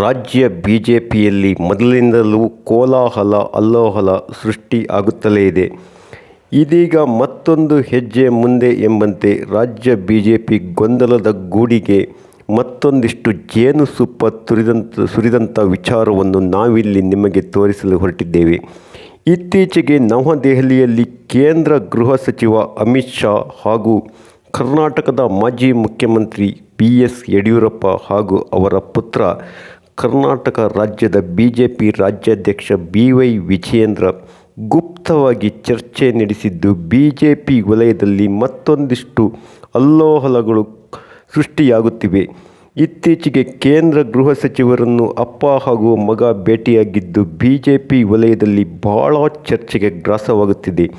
ರಾಜ್ಯ B J ಪಿಯಲ್ಲಿ ಮೊದಲಿನಿಂದಲೂ ಕೋಲಾಹಲ ಅಲ್ಲೋಹಲ ಸೃಷ್ಟಿ ಆಗುತ್ತಲೇ ಇದೆ. ಇದೀಗ ಮತ್ತೊಂದು ಹೆಜ್ಜೆ ಮುಂದೆ ಎಂಬಂತೆ ರಾಜ್ಯ ಬಿ ಜೆ ಪಿ ಗೊಂದಲದ ಗೂಡಿಗೆ ಮತ್ತೊಂದಿಷ್ಟು ಜೇನುತುಪ್ಪ ಸುರಿದಂಥ ವಿಚಾರವನ್ನು ನಾವಿಲ್ಲಿ ನಿಮಗೆ ತೋರಿಸಲು ಹೊರಟಿದ್ದೇವೆ. ಇತ್ತೀಚೆಗೆ ನವದೆಹಲಿಯಲ್ಲಿ ಕೇಂದ್ರ ಗೃಹ ಸಚಿವ ಅಮಿತ್ ಶಾ ಹಾಗೂ ಕರ್ನಾಟಕದ ಮಾಜಿ ಮುಖ್ಯಮಂತ್ರಿ ಬಿ. ಎಸ್. ಯಡಿಯೂರಪ್ಪ ಹಾಗೂ ಅವರ ಪುತ್ರ, ಕರ್ನಾಟಕ ರಾಜ್ಯದ ಬಿ ಜೆ ಪಿ ರಾಜ್ಯಾಧ್ಯಕ್ಷ ಬಿ. ವೈ. ವಿಜಯೇಂದ್ರ ಗುಪ್ತವಾಗಿ ಚರ್ಚೆ ನಡೆಸಿದ್ದು ಬಿ ಜೆ ಪಿ ವಲಯದಲ್ಲಿ ಮತ್ತೊಂದಿಷ್ಟು ಅಲ್ಲೋಹಲಗಳು ಸೃಷ್ಟಿಯಾಗುತ್ತಿವೆ. ಇತ್ತೀಚೆಗೆ ಕೇಂದ್ರ ಗೃಹ ಸಚಿವರನ್ನು ಅಪ್ಪ ಹಾಗೂ ಮಗ ಭೇಟಿಯಾಗಿದ್ದು ಬಿ ಜೆ ಪಿ ವಲಯದಲ್ಲಿ ಬಹಳ ಚರ್ಚೆಗೆ ಗ್ರಾಸವಾಗುತ್ತಿದೆ.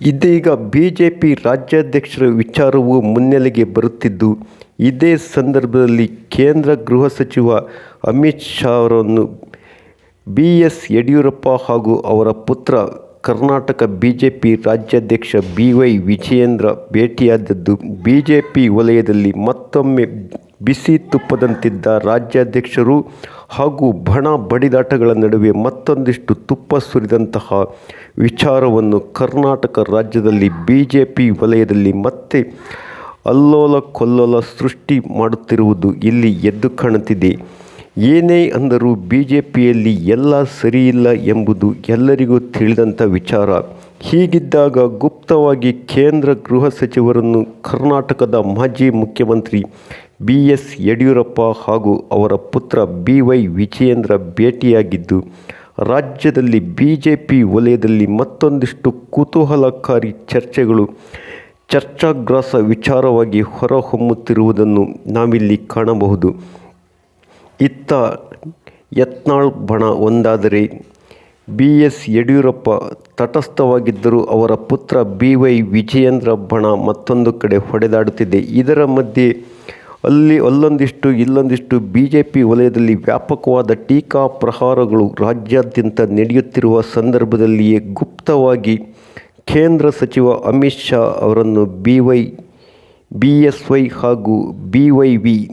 ಇದೀಗ ಬಿಜೆಪಿ ರಾಜ್ಯಾಧ್ಯಕ್ಷರ ವಿಚಾರವೂ ಮುನ್ನೆಲೆಗೆ ಬರುತ್ತಿದ್ದು, ಇದೇ ಸಂದರ್ಭದಲ್ಲಿ ಕೇಂದ್ರ ಗೃಹ ಸಚಿವ ಅಮಿತ್ ಶಾ ಅವರನ್ನು ಬಿ. ಎಸ್. ಯಡಿಯೂರಪ್ಪ ಹಾಗೂ ಅವರ ಪುತ್ರ, ಕರ್ನಾಟಕ ಬಿಜೆಪಿ ರಾಜ್ಯಾಧ್ಯಕ್ಷ ಬಿ. ವೈ. ವಿಜಯೇಂದ್ರ ಭೇಟಿಯಾದದ್ದು ಬಿಜೆಪಿ ವಲಯದಲ್ಲಿ ಮತ್ತೊಮ್ಮೆ ಬಿಸಿ ತುಪ್ಪದಂತಿದ್ದ ರಾಜ್ಯಾಧ್ಯಕ್ಷರು ಹಾಗೂ ಬಣ ಬಡಿದಾಟಗಳ ನಡುವೆ ಮತ್ತೊಂದಿಷ್ಟು ತುಪ್ಪ ಸುರಿದಂತಹ ವಿಚಾರವನ್ನು ಕರ್ನಾಟಕ ರಾಜ್ಯದಲ್ಲಿ ಬಿಜೆಪಿ ವಲಯದಲ್ಲಿ ಮತ್ತೆ ಅಲ್ಲೋಲ ಕೊಲ್ಲೋಲ ಸೃಷ್ಟಿ ಮಾಡುತ್ತಿರುವುದು ಇಲ್ಲಿ ಎದ್ದು ಕಾಣುತ್ತಿದೆ. ಏನೇ ಅಂದರೂ ಬಿ ಜೆ ಪಿಯಲ್ಲಿ ಎಲ್ಲ ಸರಿಯಿಲ್ಲ ಎಂಬುದು ಎಲ್ಲರಿಗೂ ತಿಳಿದಂಥ ವಿಚಾರ. ಹೀಗಿದ್ದಾಗ ಗುಪ್ತವಾಗಿ ಕೇಂದ್ರ ಗೃಹ ಸಚಿವರನ್ನು ಕರ್ನಾಟಕದ ಮಾಜಿ ಮುಖ್ಯಮಂತ್ರಿ ಬಿ. ಎಸ್. ಯಡಿಯೂರಪ್ಪ ಹಾಗೂ ಅವರ ಪುತ್ರ ಬಿ. ವೈ. ವಿಜಯೇಂದ್ರ ಭೇಟಿಯಾಗಿದ್ದು, ರಾಜ್ಯದಲ್ಲಿ ಬಿ ಜೆ ಪಿ ವಲಯದಲ್ಲಿ ಮತ್ತೊಂದಿಷ್ಟು ಕುತೂಹಲಕಾರಿ ಚರ್ಚೆಗಳು ಚರ್ಚಾಗ್ರಾಸ ವಿಚಾರವಾಗಿ ಹೊರಹೊಮ್ಮುತ್ತಿರುವುದನ್ನು ನಾವಿಲ್ಲಿ ಕಾಣಬಹುದು. ಇತ್ತ ಯತ್ನಾಳ್ ಬಣ ಒಂದಾದರೆ, ಬಿ. ಎಸ್. ಯಡಿಯೂರಪ್ಪ ತಟಸ್ಥವಾಗಿದ್ದರೂ ಅವರ ಪುತ್ರ ಬಿ. ವೈ. ವಿಜಯೇಂದ್ರ ಬಣ ಮತ್ತೊಂದು ಕಡೆ ಹೊಡೆದಾಡುತ್ತಿದೆ. ಇದರ ಮಧ್ಯೆ ಅಲ್ಲೊಂದಿಷ್ಟು ಇಲ್ಲೊಂದಿಷ್ಟು ಬಿ ಜೆ ಪಿ ವಲಯದಲ್ಲಿ ವ್ಯಾಪಕವಾದ ಟೀಕಾ-ಪ್ರಹಾರಗಳು ರಾಜ್ಯಾದ್ಯಂತ ನಡೆಯುತ್ತಿರುವ ಸಂದರ್ಭದಲ್ಲಿಯೇ ಗುಪ್ತವಾಗಿ ಕೇಂದ್ರ ಸಚಿವ ಅಮಿತ್ ಶಾ ಅವರನ್ನು B. Y B S. Y. ಹಾಗೂ ಬಿ. ವೈ. ವಿ.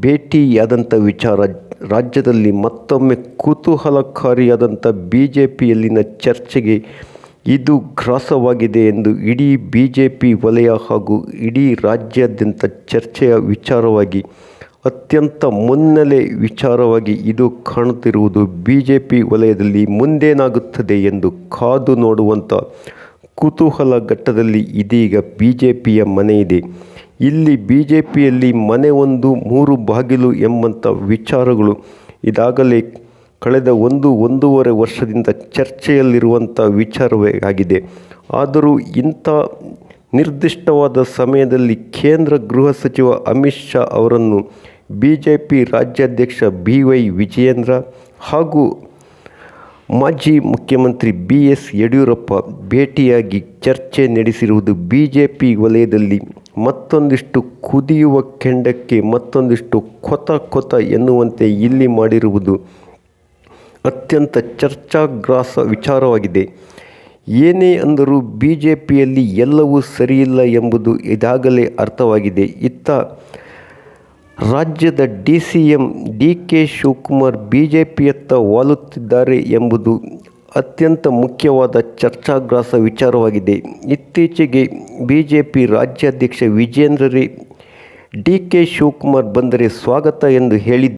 ಭೇಟಿಯಾದಂಥ ವಿಚಾರ ರಾಜ್ಯದಲ್ಲಿ ಮತ್ತೊಮ್ಮೆ ಕುತೂಹಲಕಾರಿಯಾದಂಥ ಬಿ ಜೆ ಪಿಯಲ್ಲಿನ ಚರ್ಚೆಗೆ ಇದು ಗ್ರಾಸವಾಗಿದೆ ಎಂದು ಇಡೀ ಬಿ ಜೆ ಪಿ ವಲಯ ಹಾಗೂ ಇಡೀ ರಾಜ್ಯಾದ್ಯಂತ ಚರ್ಚೆಯ ವಿಚಾರವಾಗಿ, ಅತ್ಯಂತ ಮುನ್ನೆಲೆ ವಿಚಾರವಾಗಿ ಇದು ಕಾಣುತ್ತಿರುವುದು ಬಿ ಜೆ ಪಿ ವಲಯದಲ್ಲಿ ಮುಂದೇನಾಗುತ್ತದೆ ಎಂದು ಕಾದು ನೋಡುವಂಥ ಕುತೂಹಲ ಘಟ್ಟದಲ್ಲಿ ಇದೀಗ ಬಿ ಜೆ ಪಿಯ ಮನೆ ಇದೆ. ಇಲ್ಲಿ ಬಿ ಜೆ ಪಿಯಲ್ಲಿ ಮನೆ ಒಂದು ಮೂರು ಬಾಗಿಲು ಎಂಬಂಥ ವಿಚಾರಗಳು ಇದಾಗಲೇ ಕಳೆದ ಒಂದು, ಒಂದೂವರೆ ವರ್ಷದಿಂದ ಚರ್ಚೆಯಲ್ಲಿರುವಂಥ ವಿಚಾರವೇ ಆಗಿದೆ. ಆದರೂ ಇಂಥ ನಿರ್ದಿಷ್ಟವಾದ ಸಮಯದಲ್ಲಿ ಕೇಂದ್ರ ಗೃಹ ಸಚಿವ ಅಮಿತ್ ಶಾ ಅವರನ್ನು ಬಿ ಜೆ ಪಿ ರಾಜ್ಯಾಧ್ಯಕ್ಷ ಬಿ. ವೈ. ವಿಜಯೇಂದ್ರ ಹಾಗೂ ಮಾಜಿ ಮುಖ್ಯಮಂತ್ರಿ ಬಿ. ಎಸ್. ಯಡಿಯೂರಪ್ಪ ಭೇಟಿಯಾಗಿ ಚರ್ಚೆ ನಡೆಸಿರುವುದು ಬಿ ಜೆ ಪಿ ವಲಯದಲ್ಲಿ ಮತ್ತೊಂದಿಷ್ಟು ಕುದಿಯುವ ಕೆಂಡಕ್ಕೆ ಮತ್ತೊಂದಿಷ್ಟು ಕೊತ ಕೊತ ಎನ್ನುವಂತೆ ಇಲ್ಲಿ ಮಾಡಿರುವುದು ಅತ್ಯಂತ ಚರ್ಚಾಗ್ರಾಸ ವಿಚಾರವಾಗಿದೆ. ಏನೇ ಅಂದರೂ ಬಿ ಜೆ ಪಿಯಲ್ಲಿ ಎಲ್ಲವೂ ಸರಿಯಿಲ್ಲ ಎಂಬುದು ಇದಾಗಲೇ ಅರ್ಥವಾಗಿದೆ. ಇತ್ತ ರಾಜ್ಯದ D C M D. K. Shivakumar B J ಪಿಯತ್ತ ವಾಲುತ್ತಿದ್ದಾರೆ ಎಂಬುದು ಅತ್ಯಂತ ಮುಖ್ಯವಾದ ಚರ್ಚಾಗ್ರಾಸ ವಿಚಾರವಾಗಿದೆ. ಇತ್ತೀಚೆಗೆ ಬಿ ಜೆ ಪಿ ರಾಜ್ಯಾಧ್ಯಕ್ಷ ವಿಜೇಂದ್ರರೇ ಡಿ. ಕೆ. ಶಿವಕುಮಾರ್ ಬಂದರೆ ಸ್ವಾಗತ ಎಂದು ಹೇಳಿದ್ದರು.